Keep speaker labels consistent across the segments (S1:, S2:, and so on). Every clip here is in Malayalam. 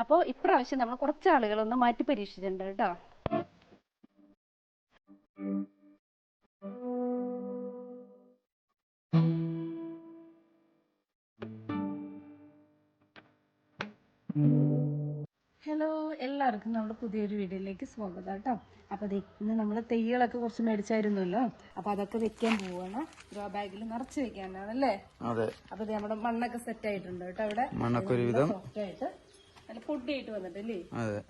S1: അപ്പോൾ ഇപ്രാവശ്യം നമ്മൾ കുറച്ച് ആളുകളൊന്ന് മാറ്റി പരീക്ഷിച്ചിട്ടുണ്ട് കേട്ടോ. ഹലോ എല്ലാവർക്കും നമ്മുടെ പുതിയൊരു വീഡിയോയിലേക്ക് സ്വാഗതം കേട്ടോ. അപ്പോൾ ഇന്ന് നമ്മൾ തെയ്യകളൊക്കെ കുറച്ച് മേടിച്ചായിരുന്നല്ലോ. അപ്പോൾ അതൊക്കെ വെക്കാൻ പോവാണ്. ഗ്രോ ബാഗിൽ നിറച്ച് വെക്കാനാണല്ലേ?
S2: അതെ.
S1: അപ്പോൾ ദേ നമ്മുടെ മണ്ണൊക്കെ സെറ്റ് ആയിട്ടുണ്ട് കേട്ടോ ഇവിടെ
S2: മണ്ണൊക്കെ ഒരുവിധം
S1: സോഫ്റ്റ് ആയിട്ട്. നല്ല പൊടിയായിട്ട് വന്നിട്ടല്ലേ?
S2: അതെ.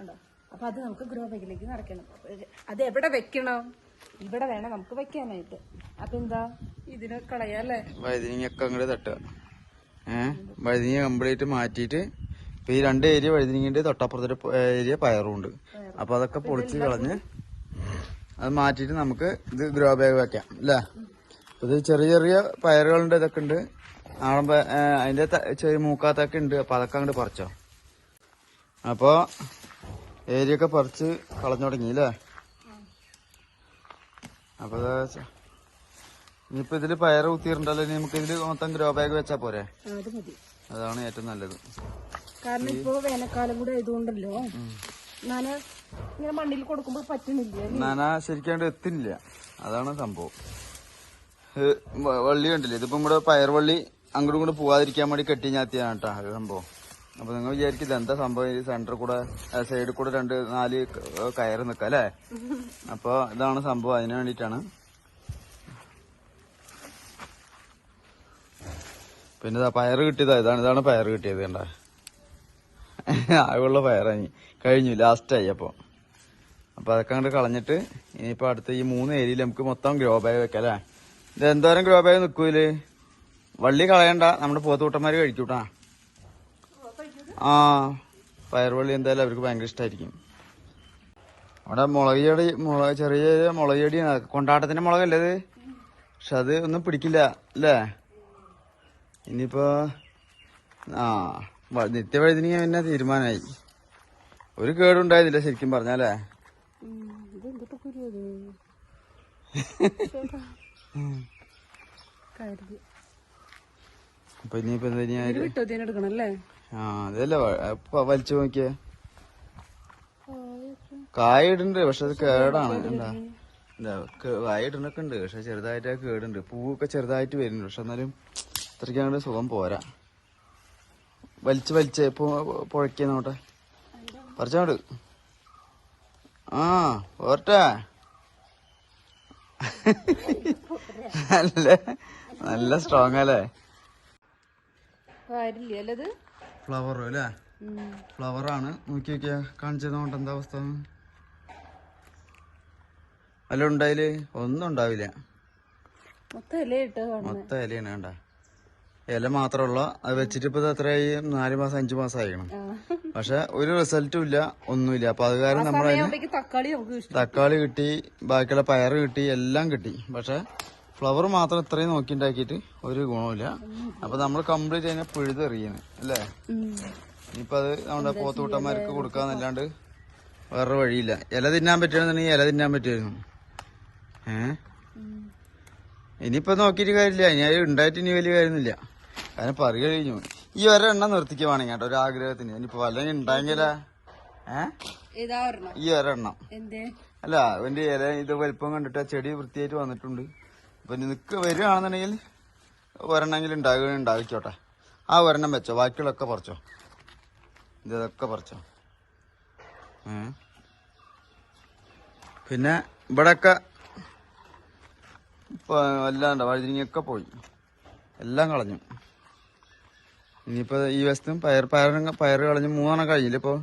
S1: ഉണ്ടോ അപ്പോൾ അത് നമുക്ക് ഗ്രോ ബാഗിലേക്ക് നടക്കണം. അത് എവിടെ വെക്കണം? ഇവിടെ വേണം നമുക്ക് വെക്കാനായിട്ട്. അപ്പൊ എന്താ? ഇതിന് കളയാല്ലേ
S2: വഴുതിനിങ്ങൊക്കെ അങ്ങോട്ട് തട്ടുക. ഏഹ് വഴുതിനങ്ങ കംപ്ലീറ്റ് മാറ്റിയിട്ട് ഇപ്പൊ ഈ രണ്ട് ഏരിയ വഴുതിനിങ്ങിന്റെ തൊട്ടപ്പുറത്തൊരു ഏരിയ പയറുണ്ട്. അപ്പൊ അതൊക്കെ പൊളിച്ച് കളഞ്ഞ് അത് മാറ്റിട്ട് നമുക്ക് ഇത് ഗ്രോ ബാഗ് വെക്കാം അല്ലേ? അപ്പൊ ഇത് ചെറിയ ചെറിയ പയറുകളുണ്ട് ഇതൊക്കെ ഉണ്ട്. ആളുമ്പോ അതിന്റെ ചെറിയ മൂക്കാത്തൊക്കെ ഉണ്ട്. അപ്പൊ അതൊക്കെ അങ്ങോട്ട് പറിച്ചോ. അപ്പൊ ഏരിയൊക്കെ പറിച്ച് കളഞ്ഞു തുടങ്ങി അല്ലേ? അപ്പൊ ഇനിയിപ്പോ ഇതിൽ പയറ് കുത്തിയിട്ടുണ്ടല്ലോ ഇനി നമുക്ക് ഇതിൽ മൊത്തം ഗ്രോ ബാഗ് വെച്ചാ പോരെ? അതാണ് ഏറ്റവും നല്ലത്.
S1: കാരണം ഇപ്പോ വേനൽക്കാലം കൂടെ ആയതുകൊണ്ടല്ലോ. ഞാൻ ഇങ്ങനെ മണ്ണിൽ കൊടുക്കുമ്പോൾ പറ്റുന്നില്ല
S2: നന ശരിക്കാണ്ട് എത്തില്ല. അതാണ് സംഭവം. വള്ളി കണ്ടില്ലേ? ഇതിപ്പോ നമ്മുടെ പയർ വള്ളി അങ്ങോട്ടും ഇങ്ങോട്ട് പോവാതിരിക്കാൻ വേണ്ടി കെട്ടി ഞാത്തിയാണ് കേട്ടോ അത് സംഭവം. അപ്പൊ നിങ്ങൾ വിചാരിക്കില്ല എന്താ സംഭവം? ഈ സെന്റർ കൂടെ സൈഡിൽ കൂടെ രണ്ട് നാല് കയറ് നിക്ക അല്ലേ? അപ്പൊ ഇതാണ് സംഭവം. അതിന് വേണ്ടിട്ടാണ് പിന്നെ ഇതാ പയറ് കിട്ടിയതാ. ഇതാണ് ഇതാണ് പയർ കിട്ടിയത് കണ്ട. ആകുള്ള പയറായി കഴിഞ്ഞു ലാസ്റ്റായി അപ്പൊ. അപ്പൊ അതൊക്കെ അങ്ങോട്ട് കളഞ്ഞിട്ട് ഇനിയിപ്പോ അടുത്ത ഈ മൂന്ന് ഏരിയയിൽ നമുക്ക് മൊത്തം ഗ്രോ ബാഗ് വെക്കാം അല്ലേ? ഇത് എന്തോരം ഗ്രോ ബാഗ് നിക്കൂൽ വള്ളി കളയണ്ട. നമ്മുടെ പോത്തുകൂട്ടന്മാര് കഴിക്കൂട്ടാ. ആ പയറുവള്ളി എന്തായാലും അവർക്ക് ഭയങ്കര ഇഷ്ടമായിരിക്കും അവിടെ മുളക് ചെടി മുളക് ചെറിയ ചെറിയ മുളക് ചെടിയാണ് കൊണ്ടാട്ടത്തിന്റെ മുളകല്ലേ അത്? പക്ഷെ അത് ഒന്നും പിടിക്കില്ല അല്ലേ? ഇനിയിപ്പോ ആ നിത്യവഴുതിനിങ്ങ പിന്നെ തീരുമാനമായി. ഒരു കേടുണ്ടായതില്ല ശരിക്കും പറഞ്ഞാലേ അപ്പൊ ഇനിയിപ്പോ എന്താ ആ അതല്ലേ വലിച്ചു നോക്കിയേ? കായ ഇടുന്നുണ്ട് പക്ഷെ അത് കേടാണ്. എന്താ? കായ ഇടുന്നൊക്കെ ഉണ്ട് പക്ഷെ ചെറുതായിട്ട് കേടുണ്ട്. പൂവൊക്കെ ചെറുതായിട്ട് വരുന്നുണ്ട് പക്ഷെ എന്നാലും ഇത്രയ്ക്ക് സുഖം പോരാ. വലിച്ച് വലിച്ച് പുഴക്കിയ നോട്ടെ പറിച്ചോട് ആ പോരട്ടെ. നല്ല നല്ല സ്ട്രോങ് അല്ലേ?
S1: കാര്യമില്ല അല്ലത്
S2: ഫ്ലവർ അല്ലേ? ഫ്ലവർ ആണ്. നോക്കി നോക്കിയാ കാണിച്ചത് കൊണ്ട് എന്താ അവസ്ഥ? അല്ല ഉണ്ടായിൽ ഒന്നും ഉണ്ടാവില്ല.
S1: മൊത്തം
S2: ഇലയാണ് കണ്ട? ഇല മാത്രമുള്ള അത് വെച്ചിട്ട് ഇപ്പൊ എത്രയായി? നാല് മാസം അഞ്ചു മാസം ആയിക്കണം. പക്ഷെ ഒരു റിസൾട്ടും ഇല്ല ഒന്നുമില്ല. അപ്പൊ അത് കാരണം
S1: നമ്മളെ തക്കാളി
S2: കിട്ടി ബാക്കിയുള്ള പയറ് കിട്ടി എല്ലാം കിട്ടി. പക്ഷെ ഫ്ലവർ മാത്രം ഇത്രയും നോക്കി ഉണ്ടാക്കിയിട്ട് ഒരു ഗുണമില്ല അപ്പൊ നമ്മൾ കംപ്ലീറ്റ് അതിനെ പിഴുതെറിയാണ് അല്ലേ? ഇനിയിപ്പോ അത് നമ്മുടെ പോത്തുകൂട്ടന്മാർക്ക് കൊടുക്കാന്നല്ലാണ്ട് വേറെ വഴിയില്ല. ഇല തിന്നാൻ പറ്റുകയാണെന്നുണ്ടെങ്കിൽ ഇല തിന്നാൻ പറ്റുമായിരുന്നു. ഏ? ഇനിയിപ്പോ നോക്കിയിട്ട് കാര്യമില്ല. ഇനി അത് ഉണ്ടായിട്ട് ഇനി വലിയ കാര്യമൊന്നുമില്ല. കാരണം പറി കഴിഞ്ഞു. ഈ ഒരെണ്ണം നിർത്തിക്കുവാണെങ്കിൽ കേട്ടോ ഒരു ആഗ്രഹത്തിന്. ഇനിയിപ്പോ വല്ല ഉണ്ടായെങ്കിലാ? ഏ? ഈ ഒരെണ്ണം. അല്ല അവന്റെ ഇല ഇത് വലിപ്പം കണ്ടിട്ട് ആ ചെടി വൃത്തിയായിട്ട് വന്നിട്ടുണ്ട്. അപ്പൊ നിനക്ക് നിക്ക് വരികയാണെന്നുണ്ടെങ്കിൽ ഒരെണ്ണമെങ്കിൽ ഉണ്ടാകുക ഉണ്ടാവിക്കോട്ടെ ആ ഒരെണ്ണം വെച്ചോ. ബാക്കിയുള്ളതൊക്കെ പറിച്ചോ. ഇതൊക്കെ പറിച്ചോ. പിന്നെ ഇവിടെയൊക്കെ ഇപ്പൊ അല്ലാണ്ട് വഴുതിരിങ്ങൊക്കെ പോയി. എല്ലാം കളഞ്ഞു. ഇനിയിപ്പോ ഈ വശത്തും പയർ പയർ പയർ കളഞ്ഞ് മൂന്നെണ്ണം കഴിഞ്ഞില്ല ഇപ്പൊ?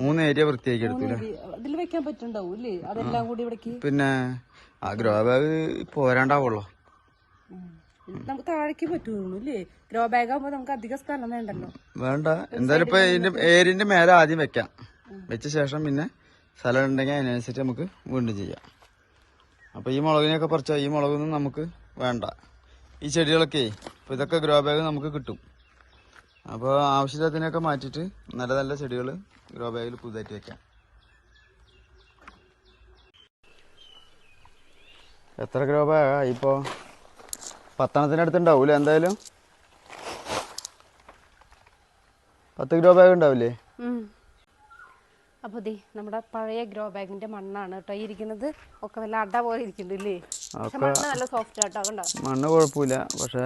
S2: മൂന്ന് ഏരിയ വൃത്തിയാക്കി എടുത്തില്ല
S1: ഇതിൽ വെക്കാൻ പറ്റുണ്ടാവും അല്ലേ അതെല്ലാം കൂടി ഇവിടേക്ക്.
S2: പിന്നെ ആ ഗ്രോ ബാഗ് പോരാണ്ടാവുള്ളോ.
S1: നമുക്ക് താഴേക്ക് പറ്റുള്ളൂ അല്ലേ ഗ്രോ ബാഗ് ആകുമ്പോ നമുക്ക് അധികം സ്ഥലം വേണ്ടല്ലോ.
S2: വേണ്ട. എന്തായാലും ഇപ്പൊ ഇതിന്റെ ഏരിയന്റെ മേലെ ആദ്യം വെക്കാം. വെച്ച ശേഷം പിന്നെ സ്ഥലം ഉണ്ടെങ്കിൽ അതിനനുസരിച്ച് നമുക്ക് വീണ്ടും ചെയ്യാം. അപ്പൊ ഈ മുളകിനെയൊക്കെ പറിച്ച ഈ മുളകൊന്നും നമുക്ക് വേണ്ട. ഈ ചെടികളൊക്കെ ഇപ്പൊ ഇതൊക്കെ ഗ്രോ ബാഗ് നമുക്ക് കിട്ടും. അപ്പോൾ ആവശ്യത്തിനൊക്കെ മാറ്റിയിട്ട് നല്ല നല്ല ചെടികൾ ഗ്രോ ബാഗിൽ പുതുതായിട്ട് വെക്കാം. എത്ര ഗ്രോ ബാഗാ? ഇപ്പോ പത്തണത്തിന് അടുത്തുണ്ടാവൂലേ എന്തായാലും? പത്ത് ഗ്രോ ബാഗ് ഉണ്ടാവില്ലേ?
S1: അപ്പൊ അപ്പോൾ ദേ നമ്മുടെ പഴയ ഗ്രോ ബാഗിന്റെ മണ്ണാണ് കേട്ടോ ഈ ഇരിക്കുന്നത്. ഒക്കെ വല്ല അട പോലെ ഇരിക്കുന്നുണ്ട് പക്ഷെ മണ്ണ് നല്ല സോഫ്റ്റ് ആട്ടോ കണ്ടോ?
S2: മണ്ണ് കുഴപ്പമില്ല. പക്ഷേ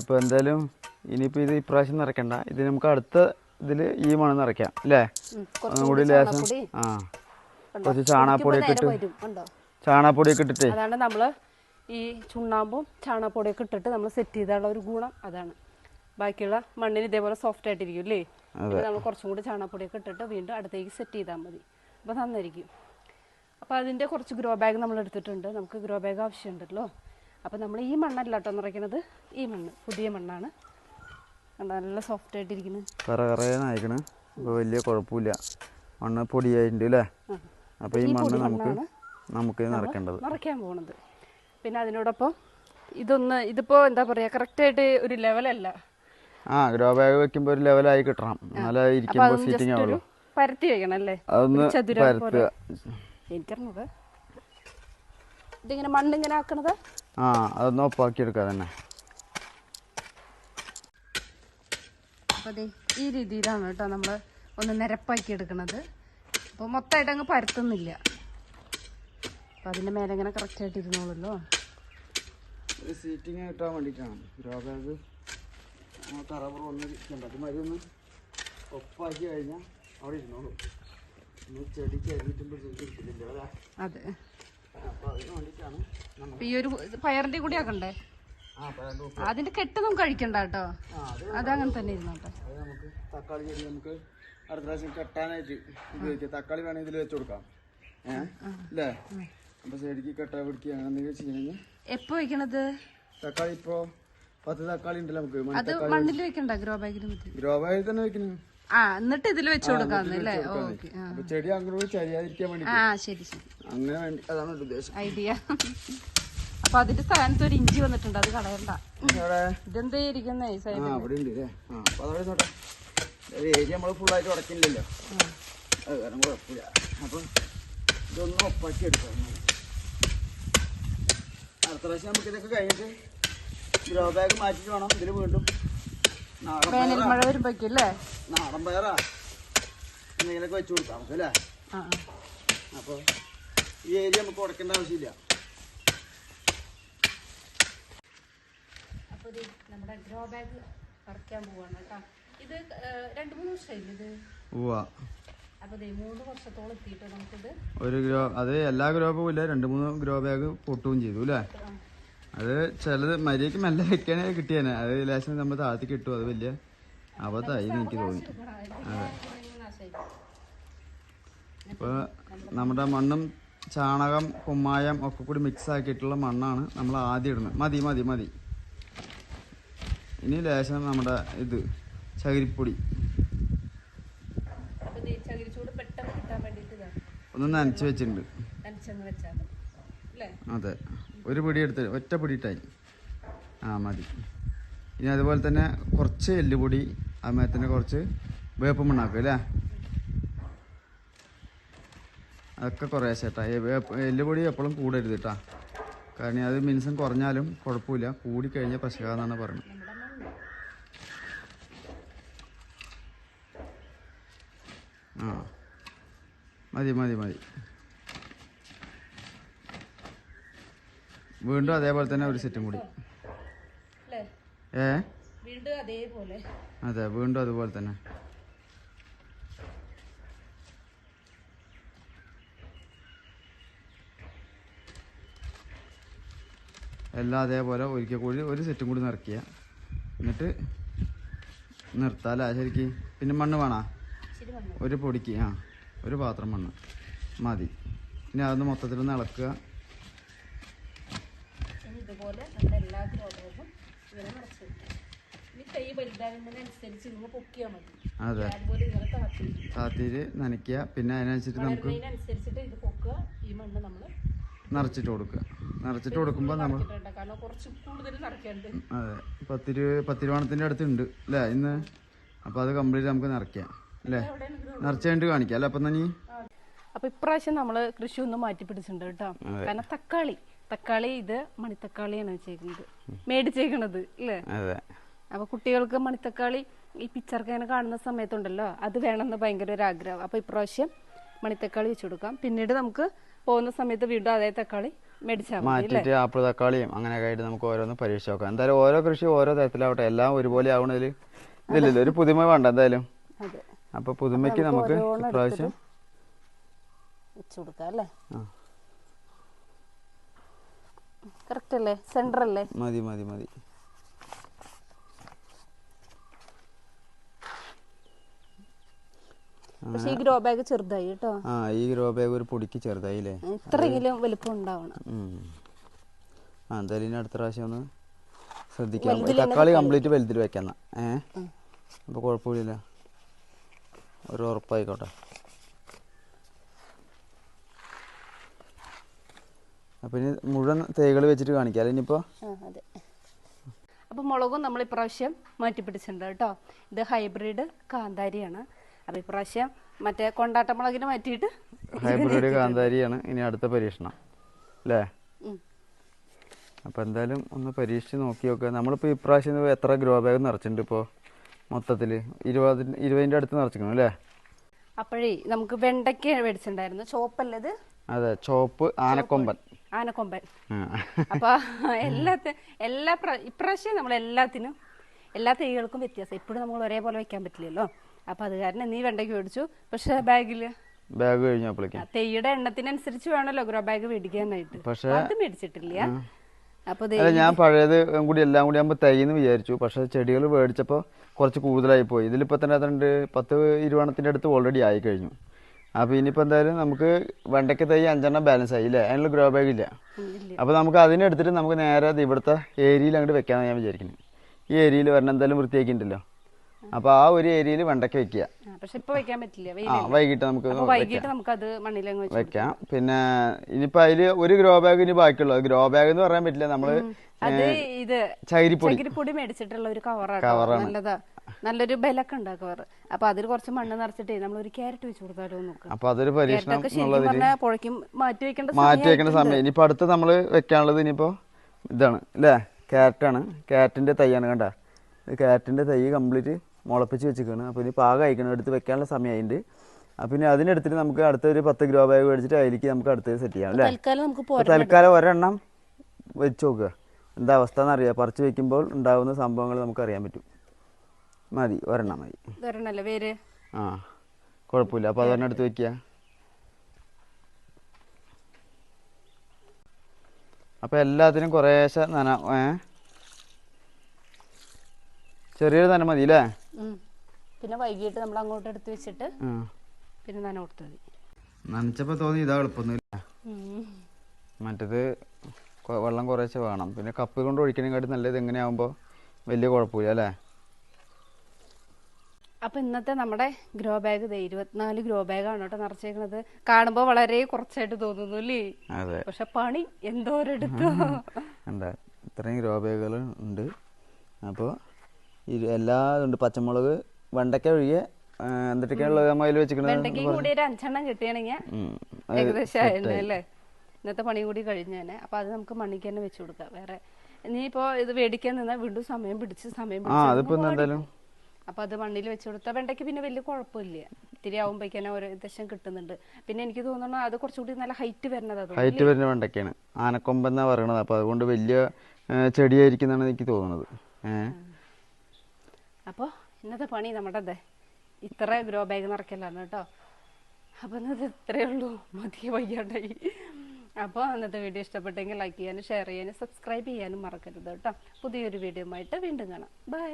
S2: ഇപ്പോൾ എന്തായാലും ഇനിയിപ്പോൾ ഇത് ഇപ്രാവശ്യം നിറയ്ക്കണ്ട ഇത് നമുക്ക് അടുത്ത ഇതിൽ ഈ മണം നിറയ്ക്കാം അല്ലേ?
S1: ഒന്നുകൂടി
S2: ഒന്നും കൂടി ലേശം ആ? കുറച്ച് ചാണകപ്പൊടിയൊക്കെ
S1: ഒക്കെ
S2: ഇട്ട് ചാണകപ്പൊടിയൊക്കെ ഇട്ടിട്ടേ.
S1: അതാണ് നമ്മൾ ഈ ചുണ്ണാമ്പും ചാണകപ്പൊടിയൊക്കെ ഇട്ടിട്ട് നമ്മൾ സെറ്റ് ചെയ്താലുള്ള ഒരു ഗുണം അതാണ്. ബാക്കിയുള്ള മണ്ണിന് ഇതേപോലെ സോഫ്റ്റ് ആയിട്ടിരിക്കും അല്ലേ നമ്മൾ കുറച്ചും കൂടി ചാണകപ്പൊടിയൊക്കെ ഇട്ടിട്ട് വീണ്ടും അടുത്തേക്ക് സെറ്റ് ചെയ്താൽ മതി. അപ്പോൾ നന്നായിരിക്കും അപ്പോൾ അതിന്റെ കുറച്ച് ഗ്രോ ബാഗ് നമ്മൾ എടുത്തിട്ടുണ്ട്. നമുക്ക് ഗ്രോ ബാഗ് ആവശ്യമുണ്ടല്ലോ. അപ്പോൾ നമ്മൾ ഈ മണ്ണല്ല കേട്ടോ നിറയ്ക്കുന്നത് ഈ മണ്ണ് പുതിയ മണ്ണാണ്. നല്ല സോഫ്റ്റ് ആയിട്ടിരിക്കുന്നു.
S2: കറ കറയെന്നായിക്കണ് അപ്പോൾ വലിയ കുഴപ്പമില്ല. മണ്ണ് പൊടിയായിട്ടുണ്ട് അല്ലേ. അപ്പോൾ ഈ മണ്ണ് നമുക്ക് നമുക്ക് നിറയ്ക്കേണ്ടത്
S1: നിറയ്ക്കാൻ പോകുന്നത് പിന്നെ അതിനോടൊപ്പം ഇതൊന്ന് ഇതിപ്പോൾ എന്താ പറയുക കറക്റ്റായിട്ട് ഒരു ലെവലല്ല
S2: ആ ഗ്രോ ബാഗ് വെക്കുമ്പോൾ ഒരു ലെവലായി കിട്ടണം. എന്നാലേ ഇരിക്കുമ്പോൾ സീറ്റിംഗ് ആവുള്ളൂ.
S1: പരത്തി വെക്കണം അല്ലേ?
S2: അതൊന്ന് പരത്തുക.
S1: എനിക്കറിഞ്ഞത് ഇതിങ്ങനെ മണ്ണിങ്ങനെ ആക്കണത്?
S2: ആ അതൊന്ന് ഒപ്പാക്കി എടുക്കുക തന്നെ.
S1: അപ്പോൾ അതെ ഈ രീതിയിലാണ് കേട്ടോ നമ്മൾ ഒന്ന് നിരപ്പാക്കി എടുക്കുന്നത് അപ്പോൾ മൊത്തമായിട്ട് അങ്ങ് പരത്തുന്നില്ല. അപ്പം അതിന്റെ മേലെ ഇങ്ങനെ കറക്റ്റായിട്ട് ഇരുന്നോളൂല്ലോ.
S2: സീറ്റിങ് കിട്ടാൻ വേണ്ടിയിട്ടാണ്. ബാഗ് കറവർ ഒന്ന് ഇരിക്കണ്ട. അത് മതി ഒന്ന് ഒപ്പാക്കി കഴിഞ്ഞാൽ അവിടെ ഇരുന്നോളൂ. ചെടിക്ക് അരിഞ്ഞിട്ടുമ്പോൾ ഇരിക്കുന്നില്ല അല്ലേ?
S1: അതെ.
S2: അപ്പോൾ അതിന് വേണ്ടിയിട്ടാണ്
S1: ഈ ഒരു പയറിന്റെ കൂടി ആക്കണ്ടേ? അതിന്റെ കെട്ട്. നമുക്ക് കഴിക്കണ്ട കേട്ടോ അതങ്ങനെ തന്നെ ഇരുന്നോട്ടെ.
S2: തക്കാളി ചെടി നമുക്ക് അടുത്ത പ്രാവശ്യം കെട്ടാനായിട്ട് ഉപയോഗിക്കാം. തക്കാളി വേണമെങ്കിൽ ഇതിൽ വെച്ചു കൊടുക്കാം. ഏഹ് അല്ലേ പിടിക്കുക അങ്ങനെ എന്തെങ്കിലും ചെയ്യണമെങ്കിൽ
S1: എപ്പോ വെക്കണത്?
S2: തക്കാളി ഇപ്പോ പത്ത് തക്കാളി ഉണ്ടല്ലോ നമുക്ക്
S1: അത് മണ്ണിൽ വെക്കണ്ട? ഗ്രോ ബാഗിൽ
S2: ഗ്രോ ബാഗിൽ തന്നെ വെക്കുന്നു
S1: ആ എന്നിട്ട് ഇതിൽ വെച്ച്
S2: കൊടുക്കാന്നല്ലേ ചെടി അങ്ങോട്ട് ചരിയാതിരിക്കാൻ വേണ്ടി അങ്ങനെ വേണ്ടി അതാണ് ഉദ്ദേശം.
S1: ഐഡിയ. അപ്പൊ അതിന്റെ സ്ഥാനത്ത് ഒരു ഇഞ്ചി വന്നിട്ടുണ്ട് അത് കളയണ്ട. ഇതെന്തേ ഇരിക്കുന്നേ
S2: ഏരിയ നമ്മൾ ഫുള്ളായിട്ട് ഉടക്കില്ലല്ലോ അത് കാരണം കുഴപ്പമില്ല. അപ്പൊ ഇതൊന്ന് ഒപ്പാക്കി എടുക്കാം. അടുത്ത പ്രാവശ്യം നമുക്ക് ഇതൊക്കെ കഴിഞ്ഞിട്ട് ഗ്രോ ബാഗ് മാറ്റിട്ട് വേണം. ഇതിൽ വീണ്ടും നാടൻ പയറാ.
S1: മഴ വരുമ്പോഴേക്കും അല്ലേ?
S2: നാടൻ പയറാ. എന്തെങ്കിലുമൊക്കെ വെച്ച് കൊടുക്കാം നമുക്ക് അല്ലേ. അപ്പോൾ ഈ ഏരിയ നമുക്ക് ഉടക്കേണ്ട ആവശ്യമില്ല.
S1: അപ്പൊ നമ്മുടെ ഗ്രോ ബാഗ് പറിക്കാൻ പോവാണ് കേട്ടോ. ഇത് രണ്ട് മൂന്ന് വർഷമായില്ലേ ഇത്?
S2: ഒരു ഗ്രോ അത് എല്ലാ ഗ്രോ ഇല്ല രണ്ട് മൂന്ന് ഗ്രോ ബാഗ് പൊട്ടുകയും ചെയ്തു അല്ലേ? അത് ചിലത് മര്യാദയ്ക്ക് മെല്ലെ വെക്കാനേ കിട്ടിയേനെ. അത് ലേശം നമ്മൾ താഴ്ത്തി കിട്ടും അത് വലിയ അബദ്ധമായി എനിക്ക് തോന്നി. ഇപ്പൊ നമ്മുടെ മണ്ണും ചാണകം കുമ്മായം ഒക്കെ കൂടി മിക്സ് ആക്കിയിട്ടുള്ള മണ്ണാണ് നമ്മൾ ആദ്യം ഇടുന്നത്. മതി മതി മതി. ഇനി ലേശം നമ്മുടെ ഇത് ചകിരിപ്പൊടി. ഒന്ന് നനച്ച് വെച്ചിട്ടുണ്ട്. അതെ. ഒരു പിടി എടുത്ത് ഒറ്റ പിടി ഇട്ടായി ആ മതി. ഇനി അതുപോലെ തന്നെ കുറച്ച് എല്ലുപൊടി തന്നെ കുറച്ച് വേപ്പ് മണ്ണാക്കും അല്ലേ? അതൊക്കെ കുറേശ്ശെ കേട്ടോ വേപ്പ് എല്ലുപൊടി എപ്പോഴും കൂടരുത് കേട്ടോ. കാരണം അത് മിനിസം കുറഞ്ഞാലും കുഴപ്പമില്ല. കൂടിക്കഴിഞ്ഞാൽ പ്രശ്നമാണെന്നാണ് പറയുന്നത്. ആ. മതി മതി മതി. വീണ്ടും അതേപോലെ തന്നെ ഒരു സെറ്റും കൂടി. ഏ?
S1: വീണ്ടും അതേപോലെ.
S2: അതെ വീണ്ടും അതുപോലെ തന്നെ. എല്ലാം അതേപോലെ ഒരിക്കൽ കൂടി ഒരു സെറ്റും കൂടി നിറക്കിയ എന്നിട്ട് നിർത്താല്ലേ? ശരിക്ക്. പിന്നെ മണ്ണ് വേണോ? ഒരു പൊടിക്ക് ആ ഒരു പാത്രം മണ്ണ്. മതി. ഇനി അതൊന്ന് മൊത്തത്തിലൊന്ന് ഇളക്കുക.
S1: ഇതുപോലെ നമ്മുടെ എല്ലാ ഗ്രോബാഗും ഇങ്ങനെ നിറച്ച് വെക്കാം ഇനി തൈ വലുതാകുന്നതിനനുസരിച്ച് നിങ്ങൾ പൊക്കിയാൽ മതി.
S2: അതെ.
S1: അതുപോലെ ഇങ്ങനെ താത്തി
S2: താത്തിയിൽ നനയ്ക്കുക. പിന്നെ അതിനനുസരിച്ച് നമുക്ക്
S1: ഇത് പൊക്കുക. ഈ മണ്ണ് നമ്മൾ
S2: നിറച്ചിട്ട് കൊടുക്കുക. നിറച്ചിട്ട് കൊടുക്കുമ്പോൾ നമ്മൾ അതെ. പത്തിരു പത്തിരുവോണത്തിന്റെ അടുത്തുണ്ട് അല്ലേ ഇന്ന്? അപ്പോൾ അത് കംപ്ലീറ്റ് നമുക്ക് നിറയ്ക്കാം. അല്ലേ? നിറച്ചായിട്ട് കാണിക്കാം. അല്ലേ അപ്പം തന്നെ
S1: അപ്പൊ ഇപ്രാവശ്യം നമ്മൾ കൃഷി ഒന്ന് മാറ്റി പിടിച്ചിട്ടുണ്ട് കേട്ടോ. കാരണം തക്കാളി. തക്കാളി ഇത് മണിത്തക്കാളിയാണ് വെച്ചേക്കുന്നത്. മേടിച്ചേക്കണത് അല്ലേ അപ്പൊ കുട്ടികൾക്ക് മണിത്തക്കാളി ഈ പിച്ചർക്കങ്ങനെ കാണുന്ന സമയത്തുണ്ടല്ലോ അത് വേണമെന്ന് ഭയങ്കര ഒരു ആഗ്രഹം. അപ്പൊ ഇപ്രാവശ്യം മണിത്തക്കാളി വെച്ച് കൊടുക്കാം. പിന്നീട് നമുക്ക് പോകുന്ന സമയത്ത് വീണ്ടും അതേ തക്കാളി
S2: മാറ്റിയിട്ട് ആപ്പിൾ തക്കാളിയും അങ്ങനെയൊക്കെ ആയിട്ട് നമുക്ക് ഓരോന്ന് പരീക്ഷ നോക്കാം. എന്തായാലും ഓരോ കൃഷി ഓരോ തരത്തിലാവട്ടെ. എല്ലാം ഒരുപോലെ ആവണതിൽ ഇതില്ലല്ലോ ഒരു പുതുമ വേണ്ട എന്തായാലും.
S1: അതെ.
S2: അപ്പൊ പുതുമയ്ക്ക് നമുക്ക് ഇപ്രാവശ്യം
S1: വെച്ച് കൊടുക്കാം അല്ലേ? കറക്റ്റ് അല്ലേ?
S2: മതി മതി മതി.
S1: പക്ഷെ ഈ ഗ്രോ ബാഗ് ചെറുതായി കേട്ടോ.
S2: ആ ഈ ഗ്രോ ബാഗ് ഒരു പൊടിക്ക്
S1: ഇത്രയെങ്കിലും വലിപ്പം ഉണ്ടാവണം.
S2: ആ എന്തായാലും ഇനി അടുത്ത പ്രാവശ്യം ഒന്ന് ശ്രദ്ധിക്കാം. തക്കാളി കംപ്ലീറ്റ് വലുതിൽ വെക്കാം ഏഹ് ഏ? അപ്പൊ കുഴപ്പമില്ല ഒരു ഉറപ്പായിക്കോട്ടെ. അപ്പൊ ഇനി മുഴുവൻ തൈകൾ വെച്ചിട്ട് കാണിക്കാം. ഇനിയിപ്പോ?
S1: അപ്പോൾ മുളകും നമ്മൾ ഇപ്രാവശ്യം മാറ്റി പിടിച്ചിട്ടുണ്ട് കേട്ടോ. ഇത് ഹൈബ്രിഡ് കാന്താരിയാണ്. അപ്പോൾ ഇപ്രാവശ്യം മറ്റേ കൊണ്ടാട്ട മുളകിന് മാറ്റിയിട്ട്
S2: ഹൈബ്രിഡ് കാന്താരിയാണ്. ഇനി അടുത്ത പരീക്ഷണം. അല്ലേ?
S1: ഉം.
S2: അപ്പൊ എന്തായാലും ഒന്ന് പരീക്ഷിച്ച് നോക്കി നോക്കുക നമ്മളിപ്പോ ഇപ്രാവശ്യം എത്ര ഗ്രോ ബാഗ് നിറച്ചിട്ടുണ്ട് ഇപ്പോ? മൊത്തത്തിൽ. ഇരുപതി ഇരുപതിന്റെ അടുത്ത് നിറച്ചിക്കണം അല്ലേ?
S1: അപ്പോഴേ നമുക്ക് വെണ്ടയ്ക്ക മേടിച്ചിട്ടുണ്ടായിരുന്നു. ചോപ്പല്ലത്
S2: അതെ ചോപ്പ് ആനക്കൊമ്പൻ.
S1: ആനക്കൊമ്പൻ. അപ്പൊ എല്ലാത്ത എല്ലാ പ്ര- ഇപ്രാവശ്യം നമ്മൾ എല്ലാത്തിനും എല്ലാ തൈകൾക്കും വ്യത്യാസം. ഇപ്പോഴും നമ്മൾ ഒരേപോലെ വെക്കാൻ പറ്റില്ലല്ലോ. അപ്പൊ അത് കാരണം നീ വെണ്ടയ്ക്ക് മേടിച്ചു. പക്ഷെ ബാഗിൽ
S2: ബാഗ് കഴിഞ്ഞപ്പോഴേക്കും
S1: തെയ്യുടെ എണ്ണത്തിനനുസരിച്ച് വേണമല്ലോ ഗ്രോ ബാഗ് മേടിക്കാനായിട്ട്.
S2: പക്ഷെ
S1: അത് മേടിച്ചിട്ടില്ല.
S2: അല്ല ഞാൻ പഴയത് കൂടി എല്ലാം കൂടി ആകുമ്പോൾ തൈന്ന് വിചാരിച്ചു. പക്ഷെ ചെടികൾ മേടിച്ചപ്പോൾ കുറച്ച് കൂടുതലായി പോയി. ഇതിലിപ്പോൾ തന്നെ അതുണ്ട് പത്ത് ഇരുപണത്തിന്റെ അടുത്ത് ഓൾറെഡി ആയി കഴിഞ്ഞു. അപ്പോൾ ഇനിയിപ്പോൾ എന്തായാലും നമുക്ക് വെണ്ടയ്ക്ക തൈ അഞ്ചെണ്ണം ബാലൻസ് ആയി ഇല്ലേ? അതിനുള്ള ഗ്രോ ബാഗ് ഇല്ല. അപ്പോൾ നമുക്ക് അതിനെടുത്തിട്ട് നമുക്ക് നേരെ അത് ഇവിടുത്തെ ഏരിയയിൽ അങ്ങോട്ട് വെക്കാമെന്ന് ഞാൻ വിചാരിക്കുന്നത് ഈ ഏരിയയിൽ വരണം എന്തായാലും വൃത്തിയാക്കിയിട്ടുണ്ടല്ലോ അപ്പോൾ ആ ഒരു ഏരിയയിൽ വെണ്ടയ്ക്ക വെക്കുക
S1: പക്ഷെ ഇപ്പൊ വെക്കാൻ പറ്റില്ല
S2: ആ
S1: വെയിലില്ല.
S2: വൈകിട്ട് നമുക്ക്
S1: അപ്പൊ വൈകിട്ട് നമുക്കത് മണ്ണിലങ്ങ് വെച്ചു
S2: വെക്കാം പിന്നെ ഇനിയിപ്പോ അതിൽ ഒരു ഗ്രോ ബാഗ് ഇനി ബാക്കിയുള്ളത്. ഗ്രോ ബാഗ് എന്ന് പറയാൻ പറ്റില്ല. നമ്മൾ
S1: അത് ഇത്
S2: ചകിരിപ്പൊടി.
S1: ചകിരിപ്പൊടി മേടിച്ചിട്ടുള്ള ഒരു കവറാണ് കവറാണ്. നല്ലതാ. നല്ലൊരു ബലൊക്കെ ഉണ്ട് ആ കവർ അപ്പൊ അതിൽ കുറച്ച് മണ്ണ് നിറച്ചിട്ട് നമ്മൾ ഒരു ക്യാരറ്റ് വെച്ച് കൊടുത്താലോ നോക്കാം.
S2: അപ്പൊ അതൊരു പരീക്ഷണം
S1: ക്യാരറ്റൊക്കെ ശരിക്കും പറഞ്ഞാൽ പുഴയ്ക്കും മാറ്റി വെക്കേണ്ട
S2: മാറ്റി വെക്കേണ്ട സമയം. ഇനിയിപ്പോ അടുത്ത് നമ്മൾ വെക്കാനുള്ളത് ഇനിയിപ്പോ ഇതാണ്. അല്ലേ ക്യാരറ്റാണ് ക്യാരറ്റിന്റെ തൈയാണ് കണ്ട. ക്യാരറ്റിന്റെ തൈ കംപ്ലീറ്റ് മുളപ്പിച്ച് വെച്ചിരിക്കുകയാണ്. അപ്പോൾ ഇനി പാകം അയക്കണം എടുത്ത് വെക്കാനുള്ള സമയമായിട്ടുണ്ട് പിന്നെ ഇനി അതിനെടുത്തിട്ട് നമുക്ക് അടുത്തൊരു പത്ത് ഗ്രോ ബാഗ് മേടിച്ചിട്ട് അതിലേക്ക് നമുക്ക് അടുത്തത് സെറ്റ് ചെയ്യാം അല്ലേ?
S1: തൽക്കാലം
S2: ഒരെണ്ണം വെച്ച് നോക്കുക. എന്താ അവസ്ഥ എന്നറിയാം. പറിച്ച് വെക്കുമ്പോൾ ഉണ്ടാകുന്ന സംഭവങ്ങൾ നമുക്ക് അറിയാൻ പറ്റും. മതി. ഒരെണ്ണം മതി. ആ കുഴപ്പമില്ല. അപ്പോൾ അതൊരെണ്ണം എടുത്ത് വെക്കുക. അപ്പോൾ എല്ലാത്തിനും കുറേശ്ശെ നന ഏ? ചെറിയൊരു നന മതി അല്ലേ.
S1: പിന്നെ വൈകിട്ട് നമ്മൾ അങ്ങോട്ട് എടുത്ത് വെച്ചിട്ട് പിന്നെ നന കൊടുത്താൽ മതി.
S2: നനച്ചപ്പോൾ തോന്നി ഇതാ എളുപ്പമൊന്നുമില്ല. മറ്റേത് വെള്ളം കുറേശ്ശെ വേണം. പിന്നെ കപ്പ് കൊണ്ട് ഒഴിക്കണേക്കാട്ടി നല്ലത് എങ്ങനെയാകുമ്പോൾ വലിയ കുഴപ്പമില്ല അല്ലേ?
S1: അപ്പൊ ഇന്നത്തെ നമ്മുടെ ഗ്രോ ബാഗ് ഇരുപത്തിനാല് ഗ്രോ ബാഗാണ് കേട്ടോ നിറച്ചേക്കണത്. കാണുമ്പോൾ വളരെ കുറച്ചായിട്ട് തോന്നുന്നു അല്ലേ? പക്ഷെ പണി എന്തോരെടുത്തു.
S2: എന്താ ഇത്രയും ഗ്രോ ബാഗുകൾ ഉണ്ട്. അപ്പോൾ എല്ലാ ഉണ്ട്. പച്ചമുളക് വെണ്ടയ്ക്ക ഒഴികെ എന്തൊക്കെയാണുള്ളത് നമ്മൾ അതിൽ വെച്ചിരിക്കുന്നത്
S1: കൂടി ഒരു അഞ്ചെണ്ണം
S2: കിട്ടിയാണെങ്കിൽ
S1: ഏകദേശം അല്ലേ? ഇന്നത്തെ പണി കൂടി കഴിഞ്ഞേനെ അപ്പൊ അത് നമുക്ക് മണ്ണിക്ക് തന്നെ വെച്ചു കൊടുക്കാം. വേറെ ഇനിയിപ്പോ ഇത് വേടിക്കാൻ നിന്നാ വീണ്ടും സമയം പിടിച്ച് സമയം പിടിച്ച് അപ്പൊ അത് മണ്ണിൽ വെച്ചു കൊടുത്താൽ വെണ്ടയ്ക്ക് പിന്നെ വലിയ കുഴപ്പമില്ല. ഇത്തിരി ആവുമ്പോഴേക്കന്നെ ഒരു ദശം കിട്ടുന്നുണ്ട്. പിന്നെ എനിക്ക് തോന്നുന്നു അത് കുറച്ചുകൂടി നല്ല ഹൈറ്റ് വരുന്നത്
S2: ഹൈറ്റ് വരുന്ന വെണ്ടയ്ക്കാണ് ആനക്കൊമ്പെന്നാ പറയണത്. അപ്പൊ അതുകൊണ്ട് വലിയ ചെടിയായിരിക്കും ചെടിയായിരിക്കുന്നതാണ് എനിക്ക് തോന്നുന്നത്. ഏഹ്
S1: അപ്പോൾ ഇന്നത്തെ പണി നമ്മുടെ ദേ ഇത്ര ഗ്രോ ബാഗ് നിറയ്ക്കലാണ് കേട്ടോ. അപ്പോൾ ഇന്നത് ഇത്രയേ ഉള്ളൂ. മതിയെ വയ്യാണ്ടായി. അപ്പോൾ ഇന്നത്തെ വീഡിയോ ഇഷ്ടപ്പെട്ടെങ്കിൽ ലൈക്ക് ചെയ്യാനും ഷെയർ ചെയ്യാനും സബ്സ്ക്രൈബ് ചെയ്യാനും മറക്കരുത് കേട്ടോ. പുതിയൊരു വീഡിയോ ആയിട്ട് വീണ്ടും കാണാം. ബൈ